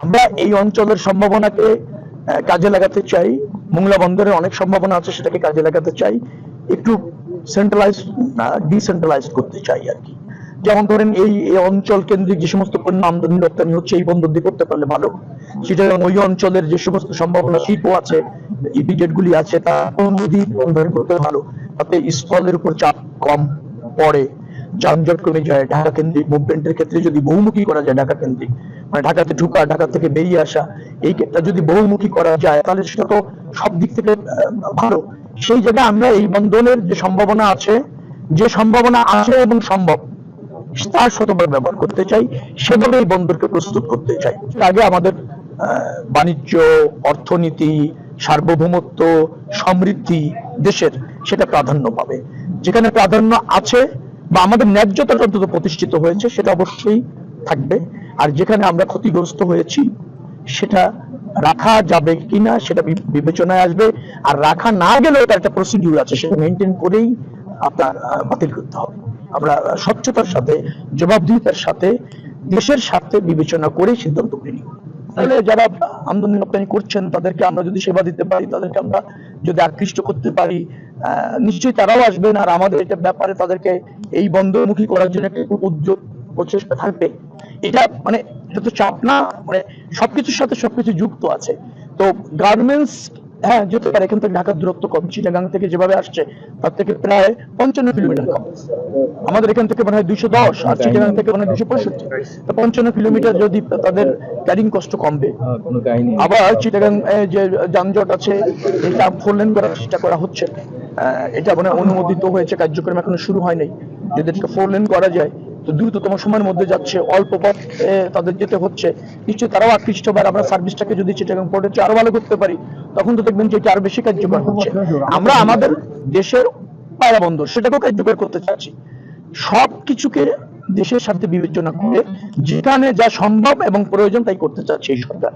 আমরা এই অঞ্চলের সম্ভাবনাকে কাজে লাগাতে চাই। মোংলা বন্দরের অনেক সম্ভাবনা আছে, সেটাকে কাজে লাগাতে চাই। একটু সেন্ট্রালাইজ ডিসেন্ট্রালাইজ করতে চাই আর কি। যেমন ধরেন এই অঞ্চল কেন্দ্রিক যে সমস্ত পণ্য আমদানি রপ্তানি হচ্ছে, এই বন্দর দিয়ে করতে পারলে ভালো। সেটা ওই অঞ্চলের যে সমস্ত সম্ভাবনা, শিল্প আছে ইপিজেড গুলি আছে, তা নদী বন্দরে করতে ভালো। তাতে স্থলের উপর চাপ কম পড়ে। যানজট কমে যায়, ঢাকা কেন্দ্রিক মুভমেন্টের ক্ষেত্রে যদি বহুমুখী করা যায়, ঢাকা কেন্দ্রিক মানে ঢাকাতে ঢুকা, ঢাকা থেকে বেরিয়ে আসা, এই ক্ষেত্রে যদি বহুমুখী করা যায়, তাহলে সেটা তো সব দিক থেকে ভালো। সেই জায়গায় আমরা এই বন্ধনের যে সম্ভাবনা আছে, যে সম্ভাবনা আছে এবং সম্ভব, তার শতভাগ ব্যবহার করতে চাই সেভাবে এই বন্দরকে প্রস্তুত করতে চাই। আগে আমাদের বাণিজ্য, অর্থনীতি, সার্বভৌমত্ব, সমৃদ্ধি দেশের সেটা প্রাধান্য পাবে। যেখানে প্রাধান্য আছে বা আমাদের ন্যায্যতাটা অন্তত প্রতিষ্ঠিত হয়েছে, সেটা অবশ্যই থাকবে। আর যেখানে আমরা ক্ষতিগ্রস্ত হয়েছি, সেটা রাখা যাবে কিনা সেটা বিবেচনায় আসবে। আর রাখা না গেলেও তার একটা প্রসিডিউর আছে, সেটা মেনটেন করেই আপনার বাতিল করতে হবে। আমরা স্বচ্ছতার সাথে, জবাবদিহিতার সাথে, দেশের স্বার্থে বিবেচনা করে সিদ্ধান্ত নিই। তাহলে যারা আমদানি রপ্তানি করছেন, তাদেরকে আমরা যদি সেবা দিতে পারি, তাদেরকে আমরা যদি আকৃষ্ট করতে পারি নিশ্চয়ই তারাও আসবেন। আর আমাদের এটা ব্যাপারে তাদেরকে এই বন্দরমুখী করার জন্য একটা উদ্যোগ প্রচেষ্টা থাকবে। এটা মানে এটা তো চাপ না মানে সবকিছুর সাথে সবকিছু যুক্ত আছে। তো গার্মেন্টস হ্যাঁ যেতে পারে এখান থেকে ঢাকার দূরত্ব কম। চিটাগাং থেকে যেভাবে আসছে তার থেকে প্রায় পঞ্চান্ন কিলোমিটার কম। আমাদের এখান থেকে মনে হয় দুইশো দশ আর চিটাগাং থেকে মনে হয় দুশো পঁয়ষট্টি। তো পঞ্চান্ন কিলোমিটার যদি তাদের ক্যারিং কষ্ট কমবে। আবার চিটাগাং যে যানজট আছে এটা ফোর লেন করার চেষ্টা করা হচ্ছে। এটা মানে অনুমোদিত হয়েছে কার্যক্রম এখনও শুরু হয় নাই। যদি এটাকে ফোর লেন করা যায় তো দ্রুততম সময়ের মধ্যে যাচ্ছে, অল্প পথে তাদের যেতে হচ্ছে। নিশ্চয়ই তারাও আকৃষ্ট আর আমরা সার্ভিসটাকে যদি চিটাগাং পোর্টের চেয়ে আরও ভালো করতে পারি, তখন তো দেখবেন যে এটা আরও বেশি কার্যকর হচ্ছে। আমরা আমাদের দেশের পায়রা বন্দর, সেটাকেও কার্যকর করতে চাচ্ছি। সব কিছুকে দেশের সাথে বিবেচনা করে যেখানে যা সম্ভব এবং প্রয়োজন তাই করতে চাচ্ছে এই সরকার।